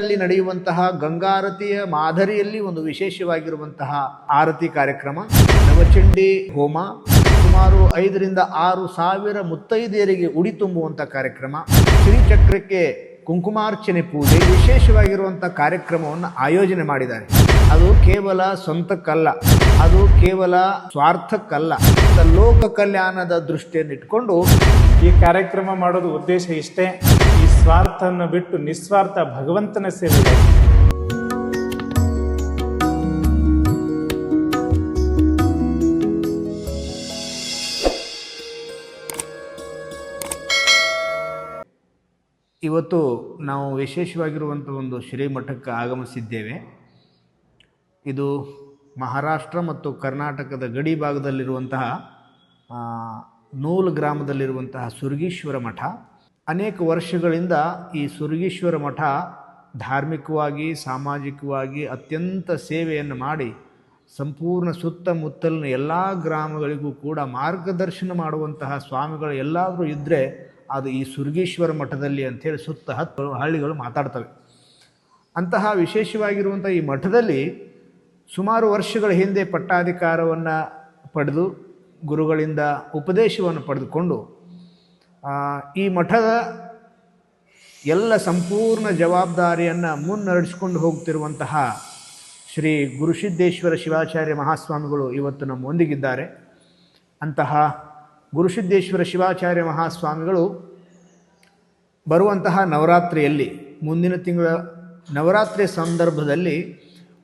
ಕಾಶಿಯಲ್ಲಿ ನಡೆಯುವಂತಹ ಗಂಗಾರತಿಯ ಮಾದರಿಯಲ್ಲಿ ಒಂದು ವಿಶೇಷವಾಗಿರುವಂತಹ ಆರತಿ ಕಾರ್ಯಕ್ರಮ. ನವಚಂಡಿ ಹೋಮ, ಸುಮಾರು ಐದರಿಂದ ಆರು ಸಾವಿರ ಮುತ್ತೈದೆಯರಿಗೆ ಉಡಿ ತುಂಬುವಂಥ ಕಾರ್ಯಕ್ರಮ. ಶ್ರೀಚಕ್ರಕ್ಕೆ ಕುಂಕುಮಾರ್ಚನೆ ಪೂಜೆ ವಿಶೇಷವಾಗಿರುವಂಥ ಕಾರ್ಯಕ್ರಮವನ್ನು ಆಯೋಜನೆ ಮಾಡಿದ್ದಾರೆ. ಅದು ಕೇವಲ ಸ್ವಂತಕ್ಕಲ್ಲ, ಅದು ಕೇವಲ ಸ್ವಾರ್ಥಕ್ಕಲ್ಲ. ಲೋಕ ಕಲ್ಯಾಣದ ದೃಷ್ಟಿಯನ್ನು ಇಟ್ಕೊಂಡು ಈ ಕಾರ್ಯಕ್ರಮ ಮಾಡೋದು ಉದ್ದೇಶ ಇಷ್ಟೇ. ಈ ಸ್ವಾರ್ಥವನ್ನು ಬಿಟ್ಟು ನಿಸ್ವಾರ್ಥ ಭಗವಂತನ ಸೇವೆ ಇವತ್ತು ನಾವು ವಿಶೇಷವಾಗಿರುವಂಥ ಒಂದು ಶ್ರೀಮಠಕ್ಕೆ ಆಗಮಿಸಿದ್ದೇವೆ. ಇದು ಮಹಾರಾಷ್ಟ್ರ ಮತ್ತು ಕರ್ನಾಟಕದ ಗಡಿ ಭಾಗದಲ್ಲಿರುವಂತಹ ನೂಲು ಗ್ರಾಮದಲ್ಲಿರುವಂತಹ ಸುರ್ಗೀಶ್ವರ ಮಠ. ಅನೇಕ ವರ್ಷಗಳಿಂದ ಈ ಸುರ್ಗೀಶ್ವರ ಮಠ ಧಾರ್ಮಿಕವಾಗಿ, ಸಾಮಾಜಿಕವಾಗಿ ಅತ್ಯಂತ ಸೇವೆಯನ್ನು ಮಾಡಿ, ಸಂಪೂರ್ಣ ಸುತ್ತಮುತ್ತಲಿನ ಎಲ್ಲ ಗ್ರಾಮಗಳಿಗೂ ಕೂಡ ಮಾರ್ಗದರ್ಶನ ಮಾಡುವಂತಹ ಸ್ವಾಮಿಗಳು ಎಲ್ಲಾದರೂ ಇದ್ದರೆ ಅದು ಈ ಸುರ್ಗೀಶ್ವರ ಮಠದಲ್ಲಿ ಅಂಥೇಳಿ ಸುತ್ತ ಹತ್ತು ಹಳ್ಳಿಗಳು ಮಾತಾಡ್ತವೆ. ಅಂತಹ ವಿಶೇಷವಾಗಿರುವಂಥ ಈ ಮಠದಲ್ಲಿ ಸುಮಾರು ವರ್ಷಗಳ ಹಿಂದೆ ಪಟ್ಟಾಧಿಕಾರವನ್ನು ಪಡೆದು, ಗುರುಗಳಿಂದ ಉಪದೇಶವನ್ನು ಪಡೆದುಕೊಂಡು ಈ ಮಠದ ಎಲ್ಲ ಸಂಪೂರ್ಣ ಜವಾಬ್ದಾರಿಯನ್ನು ಮುನ್ನಡೆಸ್ಕೊಂಡು ಹೋಗ್ತಿರುವಂತಹ ಶ್ರೀ ಗುರುಸಿದ್ದೇಶ್ವರ ಶಿವಾಚಾರ್ಯ ಮಹಾಸ್ವಾಮಿಗಳು ಇವತ್ತು ನಮ್ಮೊಂದಿಗಿದ್ದಾರೆ ಅಂತಹ ಗುರುಸಿದ್ದೇಶ್ವರ ಶಿವಾಚಾರ್ಯ ಮಹಾಸ್ವಾಮಿಗಳು ಬರುವಂತಹ ನವರಾತ್ರಿಯಲ್ಲಿ, ಮುಂದಿನ ತಿಂಗಳ ನವರಾತ್ರಿ ಸಂದರ್ಭದಲ್ಲಿ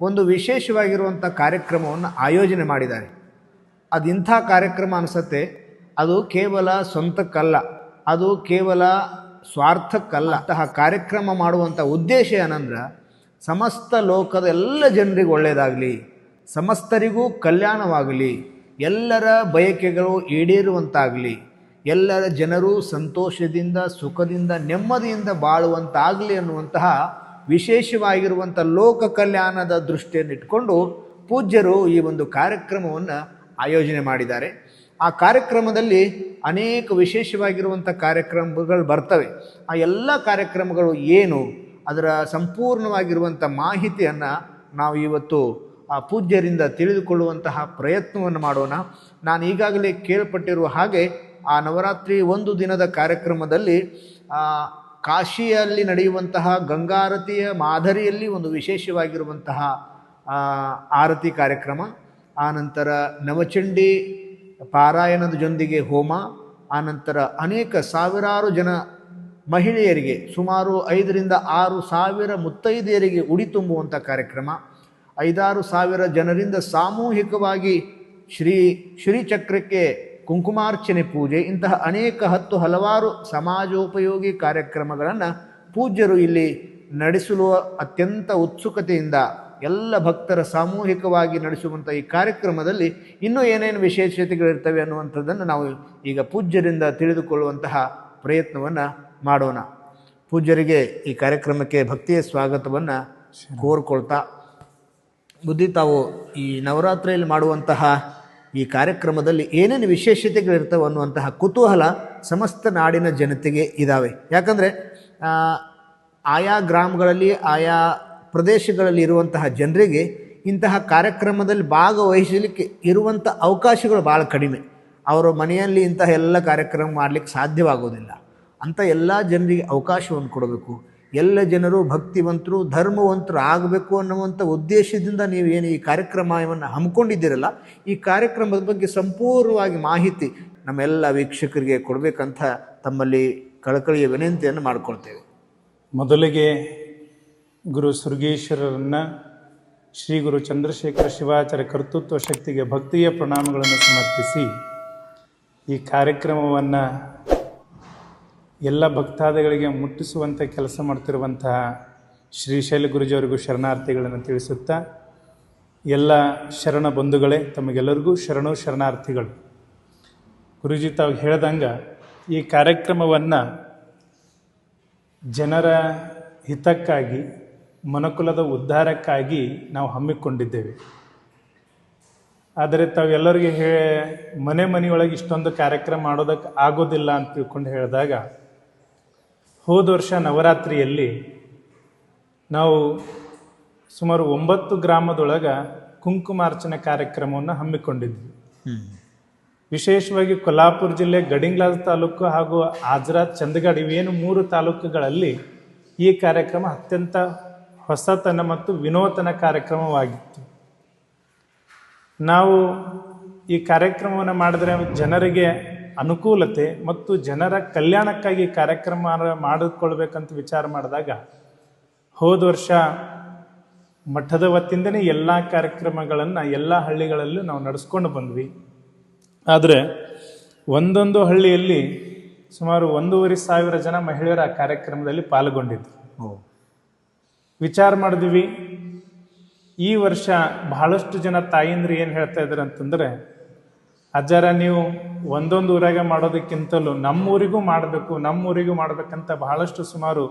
ಒಂದು ವಿಶೇಷವಾಗಿರುವಂಥ ಕಾರ್ಯಕ್ರಮವನ್ನು ಆಯೋಜನೆ ಮಾಡಿದ್ದಾರೆ. ಅದು ಇಂಥ ಕಾರ್ಯಕ್ರಮ ಅನಿಸತ್ತೆ, ಅದು ಕೇವಲ ಸ್ವಂತಕ್ಕಲ್ಲ. ಅದು ಕೇವಲ ಸ್ವಾರ್ಥಕ್ಕಲ್ಲ. ಅಂತಹ ಕಾರ್ಯಕ್ರಮ ಮಾಡುವಂಥ ಉದ್ದೇಶ ಏನಂದ್ರೆ, ಸಮಸ್ತ ಲೋಕದ ಎಲ್ಲ ಜನರಿಗೆ ಒಳ್ಳೆಯದಾಗಲಿ ಸಮಸ್ತರಿಗೂ ಕಲ್ಯಾಣವಾಗಲಿ, ಎಲ್ಲರ ಬಯಕೆಗಳು ಈಡೇರುವಂತಾಗಲಿ, ಎಲ್ಲರ ಜನರು ಸಂತೋಷದಿಂದ, ಸುಖದಿಂದ, ನೆಮ್ಮದಿಯಿಂದ ಬಾಳುವಂತಾಗಲಿ ಅನ್ನುವಂತಹ ವಿಶೇಷವಾಗಿರುವಂಥ ಲೋಕ ಕಲ್ಯಾಣದ ದೃಷ್ಟಿಯನ್ನು ಇಟ್ಕೊಂಡು ಪೂಜ್ಯರು ಈ ಒಂದು ಕಾರ್ಯಕ್ರಮವನ್ನು ಆಯೋಜನೆ ಮಾಡಿದ್ದಾರೆ. ಆ ಕಾರ್ಯಕ್ರಮದಲ್ಲಿ ಅನೇಕ ವಿಶೇಷವಾಗಿರುವಂಥ ಕಾರ್ಯಕ್ರಮಗಳು ಬರ್ತವೆ. ಆ ಎಲ್ಲ ಕಾರ್ಯಕ್ರಮಗಳು ಏನು? ಅದರ ಸಂಪೂರ್ಣವಾಗಿರುವಂಥ ಮಾಹಿತಿಯನ್ನು ನಾವು ಇವತ್ತು ಆ ಪೂಜ್ಯರಿಂದ ತಿಳಿದುಕೊಳ್ಳುವಂತಹ ಪ್ರಯತ್ನವನ್ನು ಮಾಡೋಣ. ನಾನು ಈಗಾಗಲೇ ಕೇಳ್ಪಟ್ಟಿರುವ ಹಾಗೆ ಆ ನವರಾತ್ರಿ ಒಂದು ದಿನದ ಕಾರ್ಯಕ್ರಮದಲ್ಲಿ ಕಾಶಿಯಲ್ಲಿ ನಡೆಯುವಂತಹ ಗಂಗಾರತಿಯ ಮಾದರಿಯಲ್ಲಿ ಒಂದು ವಿಶೇಷವಾಗಿರುವಂತಹ ಆರತಿ ಕಾರ್ಯಕ್ರಮ ಆನಂತರ ನವಚಂಡಿ ಪಾರಾಯಣದ ಜೊಂದಿಗೆ ಹೋಮ, ಆನಂತರ ಅನೇಕ ಸಾವಿರಾರು ಜನ ಮಹಿಳೆಯರಿಗೆ ಸುಮಾರು ಐದರಿಂದ ಆರು ಸಾವಿರ ಮುತ್ತೈದೆಯರಿಗೆ ಉಡಿ ತುಂಬುವಂಥ ಕಾರ್ಯಕ್ರಮ, ಐದಾರು ಸಾವಿರ ಜನರಿಂದ ಸಾಮೂಹಿಕವಾಗಿ ಶ್ರೀ ಶ್ರೀಚಕ್ರಕ್ಕೆ ಕುಂಕುಮಾರ್ಚನೆ ಪೂಜೆ, ಇಂತಹ ಅನೇಕ ಹತ್ತು ಹಲವಾರು ಸಮಾಜೋಪಯೋಗಿ ಕಾರ್ಯಕ್ರಮಗಳನ್ನು ಪೂಜ್ಯರು ಇಲ್ಲಿ ನಡೆಸಲು ಅತ್ಯಂತ ಉತ್ಸುಕತೆಯಿಂದ ಎಲ್ಲ ಭಕ್ತರ ಸಾಮೂಹಿಕವಾಗಿ ನಡೆಸುವಂಥ ಈ ಕಾರ್ಯಕ್ರಮದಲ್ಲಿ ಇನ್ನೂ ಏನೇನು ವಿಶೇಷತೆಗಳಿರ್ತವೆ ಅನ್ನುವಂಥದ್ದನ್ನು ನಾವು ಈಗ ಪೂಜ್ಯರಿಂದ ತಿಳಿದುಕೊಳ್ಳುವಂತಹ ಪ್ರಯತ್ನವನ್ನು ಮಾಡೋಣ. ಪೂಜ್ಯರಿಗೆ ಈ ಕಾರ್ಯಕ್ರಮಕ್ಕೆ ಭಕ್ತಿಯ ಸ್ವಾಗತವನ್ನು ಕೋರ್ಕೊಳ್ತಾ, ಬುದ್ಧಿ ತಾವು ಈ ನವರಾತ್ರಿಯಲ್ಲಿ ಮಾಡುವಂತಹ ಈ ಕಾರ್ಯಕ್ರಮದಲ್ಲಿ ಏನೇನು ವಿಶೇಷತೆಗಳಿರ್ತವೆ ಅನ್ನುವಂತಹ ಕುತೂಹಲ ಸಮಸ್ತ ನಾಡಿನ ಜನತೆಗೆ ಇದ್ದಾವೆ ಯಾಕಂದರೆ ಆಯಾ ಗ್ರಾಮಗಳಲ್ಲಿ ಆಯಾ ಪ್ರದೇಶಗಳಲ್ಲಿ ಇರುವಂತಹ ಜನರಿಗೆ ಇಂತಹ ಕಾರ್ಯಕ್ರಮದಲ್ಲಿ ಭಾಗವಹಿಸಲಿಕ್ಕೆ ಇರುವಂಥ ಅವಕಾಶಗಳು ಭಾಳ ಕಡಿಮೆ. ಅವರ ಮನೆಯಲ್ಲಿ ಇಂತಹ ಎಲ್ಲ ಕಾರ್ಯಕ್ರಮ ಮಾಡಲಿಕ್ಕೆ ಸಾಧ್ಯವಾಗೋದಿಲ್ಲ. ಅಂಥ ಎಲ್ಲ ಜನರಿಗೆ ಅವಕಾಶವನ್ನು ಕೊಡಬೇಕು. ಎಲ್ಲ ಜನರು ಭಕ್ತಿವಂತರು, ಧರ್ಮವಂತರು ಆಗಬೇಕು ಅನ್ನುವಂಥ ಉದ್ದೇಶದಿಂದ ನೀವು ಏನು ಈ ಕಾರ್ಯಕ್ರಮವನ್ನು ಹಮ್ಮಿಕೊಂಡಿದ್ದೀರಲ್ಲ, ಈ ಕಾರ್ಯಕ್ರಮದ ಬಗ್ಗೆ ಸಂಪೂರ್ಣವಾಗಿ ಮಾಹಿತಿ ನಮ್ಮೆಲ್ಲ ವೀಕ್ಷಕರಿಗೆ ಕೊಡಬೇಕಂತ ತಮ್ಮಲ್ಲಿ ಕಳಕಳಿಯ ವಿನಂತಿಯನ್ನು ಮಾಡಿಕೊಳ್ತೇವೆ. ಮೊದಲಿಗೆ ಗುರು ಸುರ್ಗೇಶ್ವರರನ್ನು ಶ್ರೀ ಗುರು ಚಂದ್ರಶೇಖರ ಶಿವಾಚಾರ್ಯ ಕರ್ತೃತ್ವ ಶಕ್ತಿಗೆ ಭಕ್ತಿಯ ಪ್ರಣಾಮಗಳನ್ನು ಸಮರ್ಪಿಸಿ ಈ ಕಾರ್ಯಕ್ರಮವನ್ನು ಎಲ್ಲ ಭಕ್ತಾದಿಗಳಿಗೆ ಮುಟ್ಟಿಸುವಂಥ ಕೆಲಸ ಮಾಡ್ತಿರುವಂತಹ ಶ್ರೀಶೈಲ ಗುರುಜಿಯವರಿಗೂ ಶರಣಾರ್ಥಿಗಳನ್ನು ತಿಳಿಸುತ್ತಾ ಎಲ್ಲ ಶರಣ ಬಂಧುಗಳೇ ತಮಗೆಲ್ಲರಿಗೂ ಶರಣು ಶರಣಾರ್ಥಿಗಳು. ಗುರುಜಿ ತಾವು ಹೇಳ್ದಂಗೆ ಈ ಕಾರ್ಯಕ್ರಮವನ್ನು ಜನರ ಹಿತಕ್ಕಾಗಿ ಮನುಕುಲದ ಉದ್ಧಾರಕ್ಕಾಗಿ ನಾವು ಹಮ್ಮಿಕೊಂಡಿದ್ದೇವೆ. ಆದರೆ ತಾವೆಲ್ಲರಿಗೆ ಹೇ, ಮನೆ ಮನೆಯೊಳಗೆ ಇಷ್ಟೊಂದು ಕಾರ್ಯಕ್ರಮ ಮಾಡೋದಕ್ಕೆ ಆಗೋದಿಲ್ಲ ಅಂತ ತಿಳ್ಕೊಂಡು ಹೇಳಿದಾಗ, ಹೋದ ವರ್ಷ ನವರಾತ್ರಿಯಲ್ಲಿ ನಾವು ಸುಮಾರು ಒಂಬತ್ತು ಗ್ರಾಮದೊಳಗೆ ಕುಂಕುಮಾರ್ಚನೆ ಕಾರ್ಯಕ್ರಮವನ್ನು ಹಮ್ಮಿಕೊಂಡಿದ್ವಿ. ವಿಶೇಷವಾಗಿ ಕೊಲ್ಲಾಪುರ ಜಿಲ್ಲೆ ಗಡಿಂಗ್ಲಾಸ್ ತಾಲೂಕು ಹಾಗೂ ಆಜ್ರಾ ಚಂದಗಡ್ ಇವೇನು ಮೂರು ತಾಲೂಕುಗಳಲ್ಲಿ ಈ ಕಾರ್ಯಕ್ರಮ ಅತ್ಯಂತ ಹೊಸತನ ಮತ್ತು ವಿನೂತನ ಕಾರ್ಯಕ್ರಮವಾಗಿತ್ತು. ನಾವು ಈ ಕಾರ್ಯಕ್ರಮವನ್ನು ಮಾಡಿದ್ರೆ ಜನರಿಗೆ ಅನುಕೂಲತೆ ಮತ್ತು ಜನರ ಕಲ್ಯಾಣಕ್ಕಾಗಿ ಕಾರ್ಯಕ್ರಮ ಮಾಡಿಕೊಳ್ಬೇಕಂತ ವಿಚಾರ ಮಾಡಿದಾಗ ಹೋದ ವರ್ಷ ಮಠದ ವತಿಯಿಂದನೇ ಎಲ್ಲ ಕಾರ್ಯಕ್ರಮಗಳನ್ನು ಎಲ್ಲ ಹಳ್ಳಿಗಳಲ್ಲೂ ನಾವು ನಡೆಸ್ಕೊಂಡು ಬಂದ್ವಿ. ಆದರೆ ಒಂದೊಂದು ಹಳ್ಳಿಯಲ್ಲಿ ಸುಮಾರು ಒಂದೂವರೆ ಸಾವಿರ ಜನ ಮಹಿಳೆಯರ ಆ ಕಾರ್ಯಕ್ರಮದಲ್ಲಿ ಪಾಲ್ಗೊಂಡಿದ್ರು. ವಿಚಾರ ಮಾಡಿದ್ವಿ. ಈ ವರ್ಷ ಬಹಳಷ್ಟು ಜನ ತಾಯಿಂದ್ರೆ ಏನು ಹೇಳ್ತಾ ಇದ್ದಾರೆ ಅಂತಂದರೆ, ಅಜ್ಜಾರ, ನೀವು ಒಂದೊಂದು ಊರಾಗೆ ಮಾಡೋದಕ್ಕಿಂತಲೂ ನಮ್ಮೂರಿಗೂ ಮಾಡಬೇಕು, ನಮ್ಮೂರಿಗೂ ಮಾಡಬೇಕಂತ ಬಹಳಷ್ಟು ಸುಮಾರು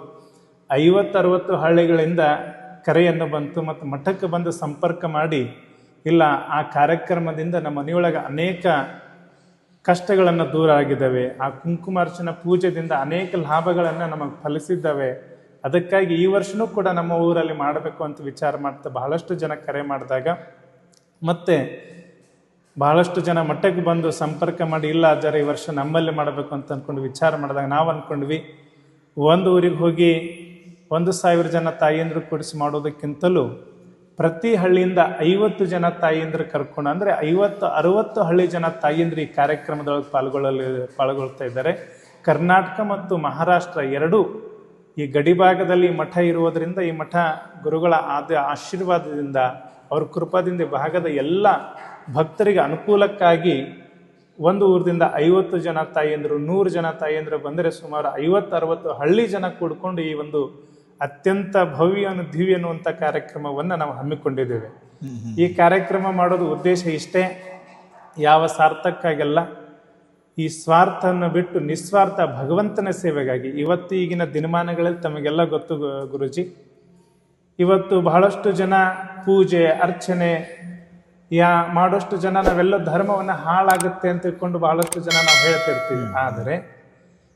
ಐವತ್ತರವತ್ತು ಹಳ್ಳಿಗಳಿಂದ ಕರೆಯನ್ನು ಬಂತು ಮತ್ತು ಮಠಕ್ಕೆ ಬಂದು ಸಂಪರ್ಕ ಮಾಡಿ, ಇಲ್ಲ, ಆ ಕಾರ್ಯಕ್ರಮದಿಂದ ನಮ್ಮ ಮನೆಯೊಳಗೆ ಅನೇಕ ಕಷ್ಟಗಳನ್ನು ದೂರ ಆಗಿದ್ದಾವೆ. ಆ ಕುಂಕುಮಾರ್ಚನ ಪೂಜೆಯಿಂದ ಅನೇಕ ಲಾಭಗಳನ್ನು ನಮಗೆ ಫಲಿಸಿದ್ದಾವೆ. ಅದಕ್ಕಾಗಿ ಈ ವರ್ಷನೂ ಕೂಡ ನಮ್ಮ ಊರಲ್ಲಿ ಮಾಡಬೇಕು ಅಂತ ವಿಚಾರ ಮಾಡ್ತಾ ಬಹಳಷ್ಟು ಜನ ಕರೆ ಮಾಡಿದಾಗ ಮತ್ತೆ ಬಹಳಷ್ಟು ಜನ ಮಠಕ್ಕೆ ಬಂದು ಸಂಪರ್ಕ ಮಾಡಿ, ಇಲ್ಲ ಆದರೆ ಈ ವರ್ಷ ನಮ್ಮಲ್ಲಿ ಮಾಡಬೇಕು ಅಂತ ಅಂದ್ಕೊಂಡು ವಿಚಾರ ಮಾಡಿದಾಗ ನಾವು ಅಂದ್ಕೊಂಡ್ವಿ ಒಂದು ಊರಿಗೆ ಹೋಗಿ ಒಂದು ಸಾವಿರ ಜನ ತಾಯಿಯಂದ್ರು ಕೂಡಿಸಿ ಮಾಡೋದಕ್ಕಿಂತಲೂ ಪ್ರತಿ ಹಳ್ಳಿಯಿಂದ ಐವತ್ತು ಜನ ತಾಯಿಯಂದ್ರು ಕರ್ಕೊಂಡು, ಅಂದರೆ ಐವತ್ತು, ಅರುವತ್ತು ಹಳ್ಳಿ ಜನ ತಾಯಿಯಂದ್ರು ಈ ಕಾರ್ಯಕ್ರಮದೊಳಗೆ ಪಾಲ್ಗೊಳ್ಳಲಿ, ಪಾಲ್ಗೊಳ್ತಾ ಇದ್ದಾರೆ. ಕರ್ನಾಟಕ ಮತ್ತು ಮಹಾರಾಷ್ಟ್ರ ಎರಡೂ ಈ ಗಡಿಭಾಗದಲ್ಲಿ ಮಠ ಇರುವುದರಿಂದ ಈ ಮಠ ಗುರುಗಳ ಆದ ಆಶೀರ್ವಾದದಿಂದ ಅವ್ರ ಕೃಪಾದಿಂದ ಭಾಗದ ಎಲ್ಲ ಭಕ್ತರಿಗೆ ಅನುಕೂಲಕ್ಕಾಗಿ ಒಂದು ಊರಿಂದ ಐವತ್ತು ಜನ ತಾಯಿಯಂದರು ನೂರು ಜನ ತಾಯಿಯಂದರು ಬಂದರೆ ಸುಮಾರು ಐವತ್ತು ಅರವತ್ತು ಹಳ್ಳಿ ಜನ ಕೂಡ್ಕೊಂಡು ಈ ಒಂದು ಅತ್ಯಂತ ಭವ್ಯ ಅನ್ನು ದಿವ್ಯ ಅನ್ನುವಂಥ ಕಾರ್ಯಕ್ರಮವನ್ನು ನಾವು ಹಮ್ಮಿಕೊಂಡಿದ್ದೇವೆ. ಈ ಕಾರ್ಯಕ್ರಮ ಮಾಡೋದು ಉದ್ದೇಶ ಇಷ್ಟೇ. ಯಾವ ಸಾರ್ಥಕ್ಕಾಗೆಲ್ಲ. ಈ ಸ್ವಾರ್ಥವನ್ನು ಬಿಟ್ಟು ನಿಸ್ವಾರ್ಥ ಭಗವಂತನ ಸೇವೆಗಾಗಿ ಇವತ್ತು ಈಗಿನ ದಿನಮಾನಗಳಲ್ಲಿ ತಮಗೆಲ್ಲ ಗೊತ್ತು ಗುರುಜಿ. ಇವತ್ತು ಬಹಳಷ್ಟು ಜನ ಪೂಜೆ ಅರ್ಚನೆ ಯಾ ಮಾಡೋಷ್ಟು ಜನ ನಾವೆಲ್ಲ ಧರ್ಮವನ್ನು ಹಾಳಾಗುತ್ತೆ ಅಂತ ತಿಳ್ಕೊಂಡು ಬಹಳಷ್ಟು ಜನ ನಾವು ಹೇಳ್ತಿರ್ತೀವಿ. ಆದರೆ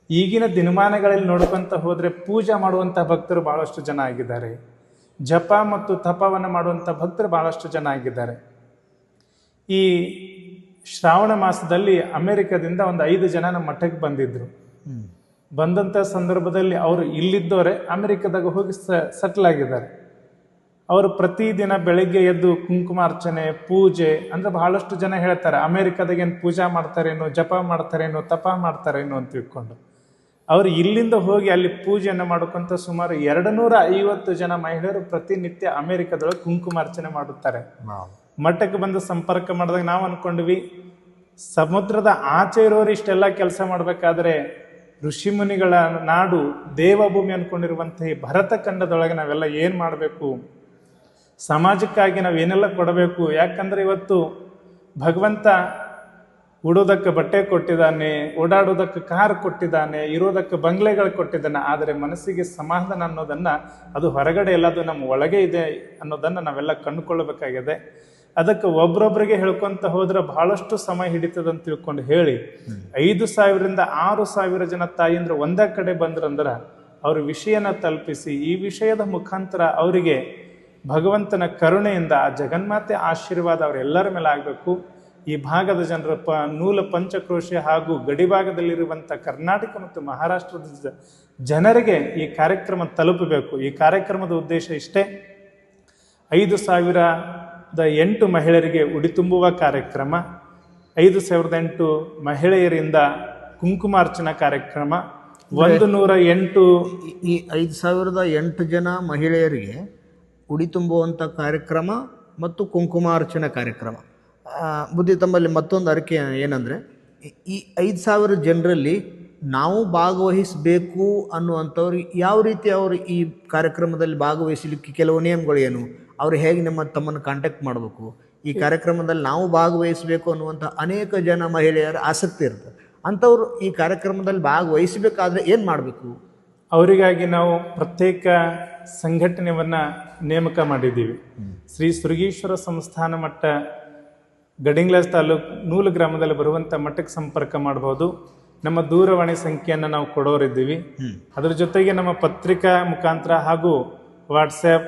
ಈಗಿನ ದಿನಮಾನಗಳಲ್ಲಿ ನೋಡ್ಕೊಂತ ಹೋದರೆ ಪೂಜೆ ಮಾಡುವಂಥ ಭಕ್ತರು ಬಹಳಷ್ಟು ಜನ ಆಗಿದ್ದಾರೆ. ಜಪ ಮತ್ತು ತಪವನ್ನು ಮಾಡುವಂಥ ಭಕ್ತರು ಬಹಳಷ್ಟು ಜನ ಆಗಿದ್ದಾರೆ. ಈ ಶ್ರಾವಣ ಮಾಸದಲ್ಲಿ ಅಮೆರಿಕದಿಂದ ಒಂದು ಐದು ಜನ ನಮ್ಮ ಮಠಕ್ಕೆ ಬಂದಿದ್ರು. ಬಂದಂಥ ಸಂದರ್ಭದಲ್ಲಿ ಅವರು ಇಲ್ಲಿದ್ದವರೇ ಅಮೆರಿಕದಾಗ ಹೋಗಿ ಸೆಟ್ಲ್ ಆಗಿದ್ದಾರೆ. ಅವರು ಪ್ರತಿದಿನ ಬೆಳಗ್ಗೆ ಎದ್ದು ಕುಂಕುಮಾರ್ಚನೆ ಪೂಜೆ ಅಂದ್ರೆ ಬಹಳಷ್ಟು ಜನ ಹೇಳ್ತಾರೆ ಅಮೆರಿಕದಾಗ ಏನು ಪೂಜಾ ಮಾಡ್ತಾರೇನು ಜಪ ಮಾಡ್ತಾರೇನೋ ತಪ ಮಾಡ್ತಾರೇನೋ ಅಂತ ತಿಳ್ಕೊಂಡು. ಅವರು ಇಲ್ಲಿಂದ ಹೋಗಿ ಅಲ್ಲಿ ಪೂಜೆಯನ್ನು ಮಾಡ್ಕೊಂತ ಸುಮಾರು ಎರಡು ನೂರ ಐವತ್ತು ಜನ ಮಹಿಳೆಯರು ಪ್ರತಿನಿತ್ಯ ಅಮೆರಿಕದೊಳಗೆ ಕುಂಕುಮಾರ್ಚನೆ ಮಾಡುತ್ತಾರೆ. ಮಠಕ್ಕೆ ಬಂದು ಸಂಪರ್ಕ ಮಾಡಿದಾಗ ನಾವು ಅನ್ಕೊಂಡ್ವಿ, ಸಮುದ್ರದ ಆಚೆ ಇರೋರು ಇಷ್ಟೆಲ್ಲ ಕೆಲಸ ಮಾಡಬೇಕಾದ್ರೆ ಋಷಿಮುನಿಗಳ ನಾಡು ದೇವಭೂಮಿ ಅನ್ಕೊಂಡಿರುವಂತಹ ಈ ಭರತ ಖಂಡದೊಳಗೆ ನಾವೆಲ್ಲ ಏನು ಮಾಡಬೇಕು? ಸಮಾಜಕ್ಕಾಗಿ ನಾವು ಏನೆಲ್ಲ ಕೊಡಬೇಕು? ಯಾಕಂದ್ರೆ ಇವತ್ತು ಭಗವಂತ ಉಡೋದಕ್ಕೆ ಬಟ್ಟೆ ಕೊಟ್ಟಿದ್ದಾನೆ, ಓಡಾಡೋದಕ್ಕೆ ಕಾರ್ ಕೊಟ್ಟಿದ್ದಾನೆ, ಇರೋದಕ್ಕೆ ಬಂಗ್ಲೆಗಳು ಕೊಟ್ಟಿದ್ದಾನೆ, ಆದರೆ ಮನಸ್ಸಿಗೆ ಸಮಾಧಾನ ಅನ್ನೋದನ್ನು, ಅದು ಹೊರಗಡೆ ಎಲ್ಲದು ನಮ್ಮ ಒಳಗೆ ಇದೆ ಅನ್ನೋದನ್ನು ನಾವೆಲ್ಲ ಕಂಡುಕೊಳ್ಳಬೇಕಾಗಿದೆ. ಅದಕ್ಕೆ ಒಬ್ರೊಬ್ರಿಗೆ ಹೇಳ್ಕೊಂತ ಹೋದ್ರೆ ಬಹಳಷ್ಟು ಸಮಯ ಹಿಡಿತದಂತ ತಿಳ್ಕೊಂಡು ಹೇಳಿ, ಐದು ಸಾವಿರದಿಂದ ಆರು ಸಾವಿರ ಜನ ತಾಯಿಂದ್ರ ಒಂದೇ ಕಡೆ ಬಂದ್ರಂದ್ರೆ ಅವ್ರ ವಿಷಯನ ತಲುಪಿಸಿ, ಈ ವಿಷಯದ ಮುಖಾಂತರ ಅವರಿಗೆ ಭಗವಂತನ ಕರುಣೆಯಿಂದ ಆ ಜಗನ್ಮಾತೆ ಆಶೀರ್ವಾದ ಅವರೆಲ್ಲರ ಮೇಲೆ ಆಗಬೇಕು. ಈ ಭಾಗದ ಜನರ ಪ, ನೂಲ ಪಂಚಕ್ರೋಶ ಹಾಗೂ ಗಡಿಭಾಗದಲ್ಲಿರುವಂಥ ಕರ್ನಾಟಕ ಮತ್ತು ಮಹಾರಾಷ್ಟ್ರದ ಜನರಿಗೆ ಈ ಕಾರ್ಯಕ್ರಮ ತಲುಪಬೇಕು. ಈ ಕಾರ್ಯಕ್ರಮದ ಉದ್ದೇಶ ಇಷ್ಟೇ. ಐದು ಸಾವಿರದ ಎಂಟು ಮಹಿಳೆಯರಿಗೆ ಉಡಿ ತುಂಬುವ ಕಾರ್ಯಕ್ರಮ ಐದು ಸಾವಿರದ ಎಂಟು ಮಹಿಳೆಯರಿಂದ ಕುಂಕುಮಾರ್ಚನಾ ಕಾರ್ಯಕ್ರಮ ಒಂದು ನೂರ ಎಂಟು ಈ- ಐದು ಸಾವಿರದ ಎಂಟು ಜನ ಮಹಿಳೆಯರಿಗೆ ಉಡಿ ತುಂಬುವಂಥ ಕಾರ್ಯಕ್ರಮ ಮತ್ತು ಕುಂಕುಮಾರ್ಚನ ಕಾರ್ಯಕ್ರಮ. ಬುದ್ಧಿ ತಮ್ಮಲ್ಲಿ ಮತ್ತೊಂದು ಅರಿಕೆ ಏನಂದರೆ ಈ ಐದು ಸಾವಿರ ಜನರಲ್ಲಿ ನಾವು ಭಾಗವಹಿಸಬೇಕು ಅನ್ನುವಂಥವ್ರಿಗೆ ಯಾವ ರೀತಿ ಅವರು ಈ ಕಾರ್ಯಕ್ರಮದಲ್ಲಿ ಭಾಗವಹಿಸಲಿಕ್ಕೆ ಕೆಲವು ನಿಯಮಗಳು ಏನು ಅವರು ಹೇಗೆ ನಮ್ಮ ತಮ್ಮನ್ನು ಕಾಂಟ್ಯಾಕ್ಟ್ ಮಾಡಬೇಕು? ಈ ಕಾರ್ಯಕ್ರಮದಲ್ಲಿ ನಾವು ಭಾಗವಹಿಸಬೇಕು ಅನ್ನುವಂಥ ಅನೇಕ ಜನ ಮಹಿಳೆಯರ ಆಸಕ್ತಿ ಇರ್ತದೆ. ಅಂಥವ್ರು ಈ ಕಾರ್ಯಕ್ರಮದಲ್ಲಿ ಭಾಗವಹಿಸಬೇಕಾದ್ರೆ ಏನು ಮಾಡಬೇಕು? ಅವರಿಗಾಗಿ ನಾವು ಪ್ರತ್ಯೇಕ ಸಂಘಟನೆಯನ್ನು ನೇಮಕ ಮಾಡಿದ್ದೀವಿ. ಶ್ರೀ ಸುರಗೀಶ್ವರ ಸಂಸ್ಥಾನ ಮಟ್ಟ ಗಡಿಂಗ್ಲಾಸ್ ತಾಲೂಕು ನೂಲು ಗ್ರಾಮದಲ್ಲಿ ಬರುವಂಥ ಮಠಕ್ಕೆ ಸಂಪರ್ಕ ಮಾಡಬಹುದು ನಮ್ಮ ದೂರವಾಣಿ ಸಂಖ್ಯೆಯನ್ನು ನಾವು ಕೊಡೋರಿದ್ದೀವಿ. ಅದ್ರ ಜೊತೆಗೆ ನಮ್ಮ ಪತ್ರಿಕಾ ಮುಖಾಂತರ ಹಾಗೂ ವಾಟ್ಸಪ್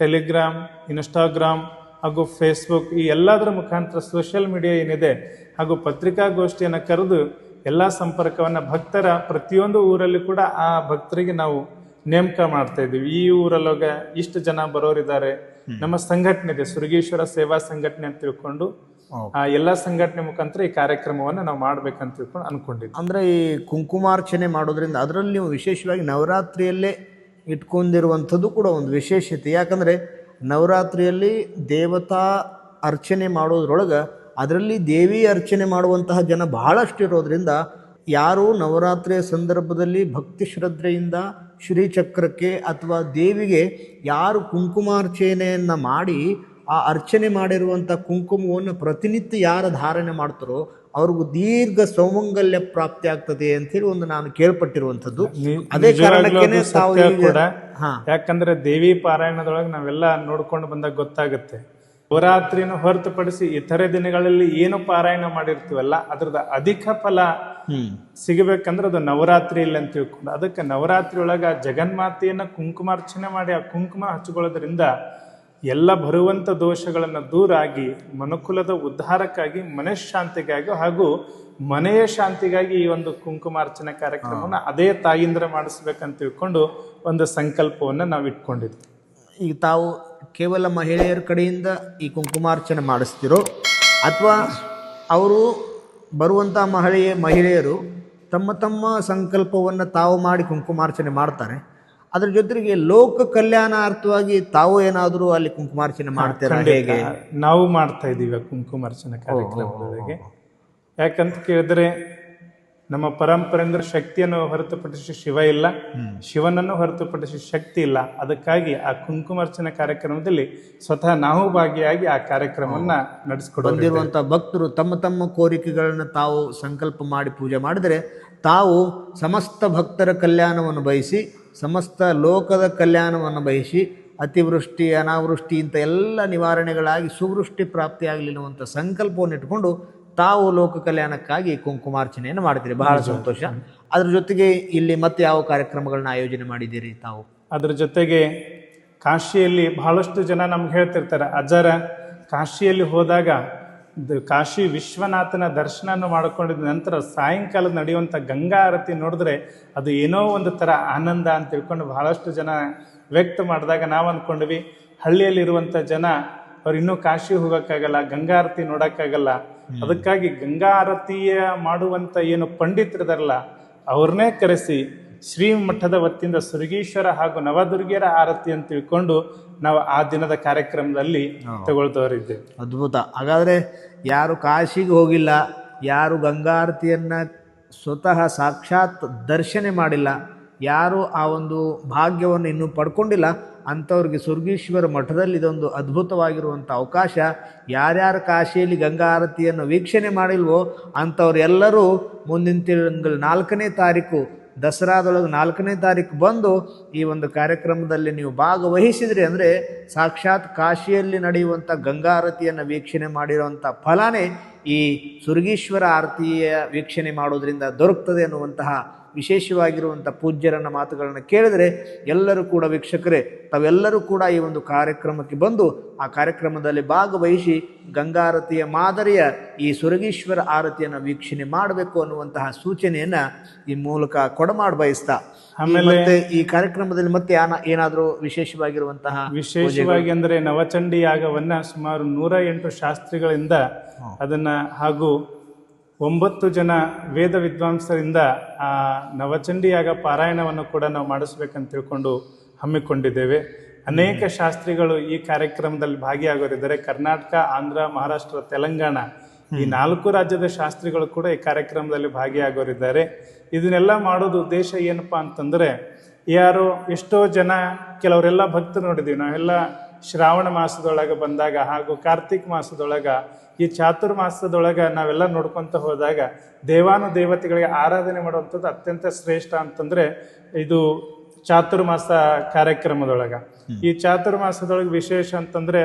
ಟೆಲಿಗ್ರಾಮ್ ಇನ್ಸ್ಟಾಗ್ರಾಮ್ ಹಾಗೂ ಫೇಸ್ಬುಕ್ ಈ ಎಲ್ಲದರ ಮುಖಾಂತರ ಸೋಷಿಯಲ್ ಮೀಡಿಯಾ ಏನಿದೆ ಹಾಗೂ ಪತ್ರಿಕಾಗೋಷ್ಠಿಯನ್ನು ಕರೆದು ಎಲ್ಲ ಸಂಪರ್ಕವನ್ನು ಭಕ್ತರ ಪ್ರತಿಯೊಂದು ಊರಲ್ಲಿ ಕೂಡ ಆ ಭಕ್ತರಿಗೆ ನಾವು ನೇಮಕ ಮಾಡ್ತಾ ಇದ್ದೀವಿ. ಈ ಊರಲ್ಲೋಗ ಇಷ್ಟು ಜನ ಬರೋರಿದ್ದಾರೆ. ನಮ್ಮ ಸಂಘಟನೆ ಇದೆ. ಸುರಗೇಶ್ವರ ಸೇವಾ ಸಂಘಟನೆ ಅಂತ ತಿಳ್ಕೊಂಡು ಆ ಎಲ್ಲ ಸಂಘಟನೆ ಮುಖಾಂತರ ಈ ಕಾರ್ಯಕ್ರಮವನ್ನು ನಾವು ಮಾಡ್ಬೇಕಂತ ತಿಳ್ಕೊಂಡು ಅನ್ಕೊಂಡಿದ್ವಿ. ಅಂದ್ರೆ ಈ ಕುಂಕುಮಾರ್ಚನೆ ಮಾಡೋದ್ರಿಂದ ಅದರಲ್ಲಿ ನೀವು ವಿಶೇಷವಾಗಿ ನವರಾತ್ರಿಯಲ್ಲೇ ಇಟ್ಕೊಂಡಿರುವಂಥದ್ದು ಕೂಡ ಒಂದು ವಿಶೇಷತೆ. ಯಾಕಂದರೆ ನವರಾತ್ರಿಯಲ್ಲಿ ದೇವತಾ ಅರ್ಚನೆ ಮಾಡೋದ್ರೊಳಗೆ ಅದರಲ್ಲಿ ದೇವಿ ಅರ್ಚನೆ ಮಾಡುವಂತಹ ಜನ ಬಹಳಷ್ಟು ಇರೋದ್ರಿಂದ ಯಾರು ನವರಾತ್ರಿಯ ಸಂದರ್ಭದಲ್ಲಿ ಭಕ್ತಿ ಶ್ರದ್ಧೆಯಿಂದ ಶ್ರೀಚಕ್ರಕ್ಕೆ ಅಥವಾ ದೇವಿಗೆ ಯಾರು ಕುಂಕುಮಾರ್ಚನೆಯನ್ನು ಮಾಡಿ ಆ ಅರ್ಚನೆ ಮಾಡಿರುವಂಥ ಕುಂಕುಮವನ್ನು ಪ್ರತಿನಿತ್ಯ ಯಾರು ಧಾರಣೆ ಮಾಡ್ತಾರೋ ಅವ್ರಿಗೂ ದೀರ್ಘ ಸೌಮಂಗಲ್ಯ ಪ್ರಾಪ್ತಿ ಆಗ್ತದೆ ಅಂತೇಳಿ ಒಂದು ನಾನು ಕೇಳ್ಪಟ್ಟಿರುವಂಥದ್ದು. ಅದೇ ಕಾರಣಕ್ಕೆ ಕೂಡ. ಯಾಕಂದ್ರೆ ದೇವಿ ಪಾರಾಯಣದೊಳಗೆ ನಾವೆಲ್ಲ ನೋಡ್ಕೊಂಡು ಬಂದಾಗ ಗೊತ್ತಾಗುತ್ತೆ. ನವರಾತ್ರಿನ ಹೊರತುಪಡಿಸಿ ಇತರೆ ದಿನಗಳಲ್ಲಿ ಏನು ಪಾರಾಯಣ ಮಾಡಿರ್ತೀವಲ್ಲ ಅದ್ರದ ಅಧಿಕ ಫಲ ಹ್ಮ್. ಸಿಗಬೇಕಂದ್ರೆ ಅದು ನವರಾತ್ರಿ ಇಲ್ಲ ಅಂತ ತಿಳ್ಕೊಂಡು. ಅದಕ್ಕೆ ನವರಾತ್ರಿ ಒಳಗ ಜಗನ್ಮಾತೆಯನ್ನ ಕುಂಕುಮಾರ್ಚನೆ ಮಾಡಿ ಆ ಕುಂಕುಮ ಹಚ್ಕೊಳ್ಳೋದ್ರಿಂದ ಎಲ್ಲ ಬರುವಂಥ ದೋಷಗಳನ್ನು ದೂರಾಗಿ ಮನುಕುಲದ ಉದ್ಧಾರಕ್ಕಾಗಿ ಮನಃಶಾಂತಿಗಾಗಿ ಹಾಗೂ ಮನೆಯ ಶಾಂತಿಗಾಗಿ ಈ ಒಂದು ಕುಂಕುಮಾರ್ಚನೆ ಕಾರ್ಯಕ್ರಮವನ್ನು ಅದೇ ತಾಯಿಂದ್ರ ಮಾಡಿಸ್ಬೇಕಂತ ತಿಳ್ಕೊಂಡು ಒಂದು ಸಂಕಲ್ಪವನ್ನು ನಾವು ಇಟ್ಕೊಂಡಿದ್ವಿ. ಈಗ ತಾವು ಕೇವಲ ಮಹಿಳೆಯರ ಕಡೆಯಿಂದ ಈ ಕುಂಕುಮಾರ್ಚನೆ ಮಾಡಿಸ್ತಿರೋ ಅಥವಾ ಅವರು ಬರುವಂಥ ಮಹಿಳೆಯ ಮಹಿಳೆಯರು ತಮ್ಮ ತಮ್ಮ ಸಂಕಲ್ಪವನ್ನು ತಾವು ಮಾಡಿ ಕುಂಕುಮಾರ್ಚನೆ ಮಾಡ್ತಾರೆ. ಅದ್ರ ಜೊತೆಗೆ ಲೋಕ ಕಲ್ಯಾಣಾರ್ಥವಾಗಿ ತಾವು ಏನಾದರೂ ಅಲ್ಲಿ ಕುಂಕುಮಾರ್ಚನೆ ಮಾಡ್ತೀರಾ ಹೇಗೆ? ನಾವು ಮಾಡ್ತಾ ಇದ್ದೀವಿ ಕುಂಕುಮಾರ್ಚನ ಕಾರ್ಯಕ್ರಮದೊಳಗೆ. ಯಾಕಂತ ಕೇಳಿದ್ರೆ ನಮ್ಮ ಪರಂಪರೆ ಅಂದ್ರೆ ಶಕ್ತಿಯನ್ನು ಹೊರತುಪಡಿಸಿ ಶಿವ ಇಲ್ಲ. ಶಿವನನ್ನು ಹೊರತುಪಡಿಸಿ ಶಕ್ತಿ ಇಲ್ಲ. ಅದಕ್ಕಾಗಿ ಆ ಕುಂಕುಮಾರ್ಚನೆ ಕಾರ್ಯಕ್ರಮದಲ್ಲಿ ಸ್ವತಃ ನಾವು ಭಾಗಿಯಾಗಿ ಆ ಕಾರ್ಯಕ್ರಮವನ್ನ ಬಂದಿರುವಂಥ ಭಕ್ತರು ತಮ್ಮ ತಮ್ಮ ಕೋರಿಕೆಗಳನ್ನು ತಾವು ಸಂಕಲ್ಪ ಮಾಡಿ ಪೂಜೆ ಮಾಡಿದರೆ ತಾವು ಸಮಸ್ತ ಭಕ್ತರ ಕಲ್ಯಾಣವನ್ನು ಬಯಸಿ ಸಮಸ್ತ ಲೋಕದ ಕಲ್ಯಾಣವನ್ನು ಬಯಸಿ ಅತಿವೃಷ್ಟಿ ಅನಾವೃಷ್ಟಿ ಇಂಥ ಎಲ್ಲ ನಿವಾರಣೆಗಳಾಗಿ ಸುವೃಷ್ಟಿ ಪ್ರಾಪ್ತಿಯಾಗಲಿ ಅನ್ನುವಂಥ ಸಂಕಲ್ಪವನ್ನು ಇಟ್ಕೊಂಡು ತಾವು ಲೋಕ ಕಲ್ಯಾಣಕ್ಕಾಗಿ ಕುಂಕುಮಾರ್ಚನೆಯನ್ನು ಮಾಡ್ತೀರಿ ಬಹಳ ಸಂತೋಷ. ಅದ್ರ ಜೊತೆಗೆ ಇಲ್ಲಿ ಮತ್ತೆ ಯಾವ ಕಾರ್ಯಕ್ರಮಗಳನ್ನ ಆಯೋಜನೆ ಮಾಡಿದ್ದೀರಿ ತಾವು? ಅದ್ರ ಜೊತೆಗೆ ಕಾಶಿಯಲ್ಲಿ ಬಹಳಷ್ಟು ಜನ ನಮ್ಗೆ ಹೇಳ್ತಿರ್ತಾರೆ ಅಜ್ಜರ ಕಾಶಿಯಲ್ಲಿ ಹೋದಾಗ ಕಾಶಿ ವಿಶ್ವನಾಥನ ದರ್ಶನವನ್ನು ಮಾಡ್ಕೊಂಡಿದ ನಂತರ ಸಾಯಂಕಾಲ ನಡೆಯುವಂಥ ಗಂಗಾ ಆರತಿ ನೋಡಿದ್ರೆ ಅದು ಏನೋ ಒಂದು ಥರ ಆನಂದ ಅಂತ ತಿಳ್ಕೊಂಡು ಬಹಳಷ್ಟು ಜನ ವ್ಯಕ್ತ ಮಾಡಿದಾಗ ನಾವು ಅಂದ್ಕೊಂಡ್ವಿ ಹಳ್ಳಿಯಲ್ಲಿರುವಂಥ ಜನ ಅವ್ರು ಇನ್ನೂ ಕಾಶಿ ಹೋಗೋಕ್ಕಾಗಲ್ಲ ಗಂಗಾ ಆರತಿ ನೋಡೋಕ್ಕಾಗಲ್ಲ. ಅದಕ್ಕಾಗಿ ಗಂಗಾ ಆರತಿಯ ಮಾಡುವಂಥ ಏನು ಪಂಡಿತರಿದಾರಲ್ಲ ಅವ್ರನ್ನೇ ಕರೆಸಿ ಶ್ರೀ ಮಠದ ವತಿಯಿಂದ ಸುರಗೀಶ್ವರ ಹಾಗೂ ನವದುರ್ಗಿಯರ ಆರತಿ ಅಂತ ತಿಳ್ಕೊಂಡು ನಾವು ಆ ದಿನದ ಕಾರ್ಯಕ್ರಮದಲ್ಲಿ ತಗೊಳ್ತವರಿದ್ದೇವೆ. ಅದ್ಭುತ. ಹಾಗಾದ್ರೆ ಯಾರು ಕಾಶಿಗೆ ಹೋಗಿಲ್ಲ ಯಾರು ಗಂಗಾರತಿಯನ್ನ ಸ್ವತಃ ಸಾಕ್ಷಾತ್ ದರ್ಶನ ಮಾಡಿಲ್ಲ ಯಾರು ಆ ಒಂದು ಭಾಗ್ಯವನ್ನು ಇನ್ನೂ ಪಡ್ಕೊಂಡಿಲ್ಲ ಅಂಥವ್ರಿಗೆ ಸುರ್ಗೀಶ್ವರ ಮಠದಲ್ಲಿ ಇದೊಂದು ಅದ್ಭುತವಾಗಿರುವಂಥ ಅವಕಾಶ. ಯಾರ್ಯಾರು ಕಾಶಿಯಲ್ಲಿ ಗಂಗಾ ಆರತಿಯನ್ನು ವೀಕ್ಷಣೆ ಮಾಡಿಲ್ವೋ ಅಂಥವ್ರೆಲ್ಲರೂ ಮುಂದಿನ ತಿಂಗಳು ನಾಲ್ಕನೇ ತಾರೀಕು ದಸರಾದೊಳಗೆ ನಾಲ್ಕನೇ ತಾರೀಕು ಬಂದು ಈ ಒಂದು ಕಾರ್ಯಕ್ರಮದಲ್ಲಿ ನೀವು ಭಾಗವಹಿಸಿದ್ರಿ ಅಂದರೆ ಸಾಕ್ಷಾತ್ ಕಾಶಿಯಲ್ಲಿ ನಡೆಯುವಂಥ ಗಂಗಾರತಿಯನ್ನು ವೀಕ್ಷಣೆ ಮಾಡಿರುವಂಥ ಫಲನೇ ಈ ಸುರ್ಗೀಶ್ವರ ಆರತಿಯ ವೀಕ್ಷಣೆ ಮಾಡೋದ್ರಿಂದ ದೊರಕ್ತದೆ ಅನ್ನುವಂತಹ ವಿಶೇಷವಾಗಿರುವಂಥ ಪೂಜ್ಯರನ್ನ ಮಾತುಗಳನ್ನು ಕೇಳಿದರೆ ಎಲ್ಲರೂ ಕೂಡ ವೀಕ್ಷಕರೇ ತಾವೆಲ್ಲರೂ ಕೂಡ ಈ ಒಂದು ಕಾರ್ಯಕ್ರಮಕ್ಕೆ ಬಂದು ಆ ಕಾರ್ಯಕ್ರಮದಲ್ಲಿ ಭಾಗವಹಿಸಿ ಗಂಗಾರತಿಯ ಮಾದರಿಯ ಈ ಸುರಗೀಶ್ವರ ಆರತಿಯನ್ನು ವೀಕ್ಷಣೆ ಮಾಡಬೇಕು ಅನ್ನುವಂತಹ ಸೂಚನೆಯನ್ನ ಈ ಮೂಲಕ ಕೊಡಮಾಡ್ ಬಯಸ್ತಾ. ಆಮೇಲೆ- ಮತ್ತೆ ಈ ಕಾರ್ಯಕ್ರಮದಲ್ಲಿ ಮತ್ತೆ ಏನಾದರೂ ವಿಶೇಷವಾಗಿರುವಂತಹ ವಿಶೇಷವಾಗಿ ಅಂದ್ರೆ ನವಚಂಡಿ ಯಾಗವನ್ನ ಸುಮಾರು ನೂರ ಎಂಟು ಶಾಸ್ತ್ರಿಗಳಿಂದ ಅದನ್ನ ಹಾಗೂ ಒಂಬತ್ತು ಜನ ವೇದ ವಿದ್ವಾಂಸರಿಂದ ಆ ನವಚಂಡಿಯಾಗ ಪಾರಾಯಣವನ್ನು ಕೂಡ ನಾವು ಮಾಡಿಸ್ಬೇಕಂತ ತಿಳ್ಕೊಂಡು ಹಮ್ಮಿಕೊಂಡಿದ್ದೇವೆ. ಅನೇಕ ಶಾಸ್ತ್ರಿಗಳು ಈ ಕಾರ್ಯಕ್ರಮದಲ್ಲಿ ಭಾಗಿಯಾಗೋರಿದ್ದಾರೆ. ಕರ್ನಾಟಕ ಆಂಧ್ರ ಮಹಾರಾಷ್ಟ್ರ ತೆಲಂಗಾಣ ಈ ನಾಲ್ಕು ರಾಜ್ಯದ ಶಾಸ್ತ್ರಿಗಳು ಕೂಡ ಈ ಕಾರ್ಯಕ್ರಮದಲ್ಲಿ ಭಾಗಿಯಾಗೋರಿದ್ದಾರೆ. ಇದನ್ನೆಲ್ಲ ಮಾಡೋದು ಉದ್ದೇಶ ಏನಪ್ಪಾ ಅಂತಂದ್ರೆ ಯಾರು ಎಷ್ಟೋ ಜನ ಕೆಲವರೆಲ್ಲ ಭಕ್ತರು ನೋಡಿದೀವಿ ನಾವೆಲ್ಲ ಶ್ರಾವಣ ಮಾಸದೊಳಗೆ ಬಂದಾಗ ಹಾಗೂ ಕಾರ್ತಿಕ್ ಮಾಸದೊಳಗ ಈ ಚಾತುರ್ಮಾಸದೊಳಗೆ ನಾವೆಲ್ಲ ನೋಡ್ಕೊಂತ ಹೋದಾಗ ದೇವಾನು ದೇವತೆಗಳಿಗೆ ಆರಾಧನೆ ಮಾಡುವಂಥದ್ದು ಅತ್ಯಂತ ಶ್ರೇಷ್ಠ ಅಂತಂದ್ರೆ ಇದು ಚಾತುರ್ಮಾಸ ಕಾರ್ಯಕ್ರಮದೊಳಗೆ. ಈ ಚಾತುರ್ಮಾಸದೊಳಗೆ ವಿಶೇಷ ಅಂತಂದ್ರೆ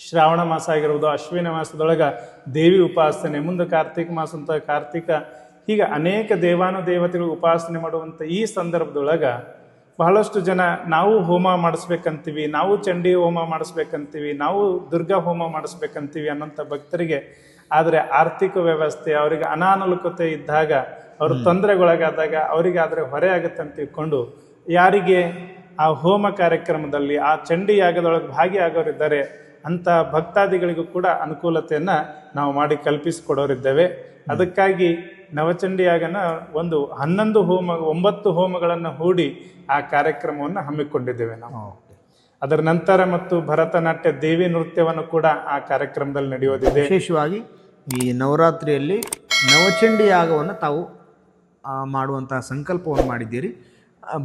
ಶ್ರಾವಣ ಮಾಸ ಆಗಿರ್ಬೋದು ಅಶ್ವಿನ ಮಾಸದೊಳಗೆ ದೇವಿ ಉಪಾಸನೆ ಮುಂದೆ ಕಾರ್ತಿಕ ಮಾಸ ಅಂತ ಕಾರ್ತಿಕ ಹೀಗೆ ಅನೇಕ ದೇವಾನು ದೇವತೆಗಳು ಉಪಾಸನೆ ಮಾಡುವಂಥ ಈ ಸಂದರ್ಭದೊಳಗ ಬಹಳಷ್ಟು ಜನ ನಾವು ಹೋಮ ಮಾಡಿಸ್ಬೇಕಂತೀವಿ ನಾವು ಚಂಡಿ ಹೋಮ ಮಾಡಿಸ್ಬೇಕಂತೀವಿ ನಾವು ದುರ್ಗಾ ಹೋಮ ಮಾಡಿಸ್ಬೇಕಂತೀವಿ ಅನ್ನೋಂಥ ಭಕ್ತರಿಗೆ ಆದರೆ ಆರ್ಥಿಕ ವ್ಯವಸ್ಥೆ ಅವರಿಗೆ ಅನಾನುಕೂಲತೆ ಇದ್ದಾಗ ಅವರು ತೊಂದರೆಗೊಳಗಾದಾಗ ಅವರಿಗೆ ಆದರೆ ಹೊರೆ ಆಗುತ್ತೆ ಅಂತ ತಿಳ್ಕೊಂಡು ಯಾರಿಗೆ ಆ ಹೋಮ ಕಾರ್ಯಕ್ರಮದಲ್ಲಿ ಆ ಚಂಡಿ ಯಾಗದೊಳಗೆ ಭಾಗಿಯಾಗೋರಿದ್ದಾರೆ ಅಂತ ಭಕ್ತಾದಿಗಳಿಗೂ ಕೂಡ ಅನುಕೂಲತೆಯನ್ನು ನಾವು ಮಾಡಿ ಕಲ್ಪಿಸಿಕೊಡೋರಿದ್ದೇವೆ. ಅದಕ್ಕಾಗಿ ನವಚಂಡಿ ಯಾಗನ ಒಂದು ಹನ್ನೊಂದು ಹೋಮ ಒಂಬತ್ತು ಹೋಮಗಳನ್ನು ಹೂಡಿ ಆ ಕಾರ್ಯಕ್ರಮವನ್ನು ಹಮ್ಮಿಕೊಂಡಿದ್ದೇವೆ ನಾವು. ಅದರ ನಂತರ ಮತ್ತು ಭರತನಾಟ್ಯ ದೇವಿ ನೃತ್ಯವನ್ನು ಕೂಡ ಆ ಕಾರ್ಯಕ್ರಮದಲ್ಲಿ ನಡೆಯೋದಿದೆ. ವಿಶೇಷವಾಗಿ ಈ ನವರಾತ್ರಿಯಲ್ಲಿ ನವಚಂಡಿ ಯಾಗವನ್ನು ತಾವು ಮಾಡುವಂತಹ ಸಂಕಲ್ಪವನ್ನು ಮಾಡಿದ್ದೀರಿ.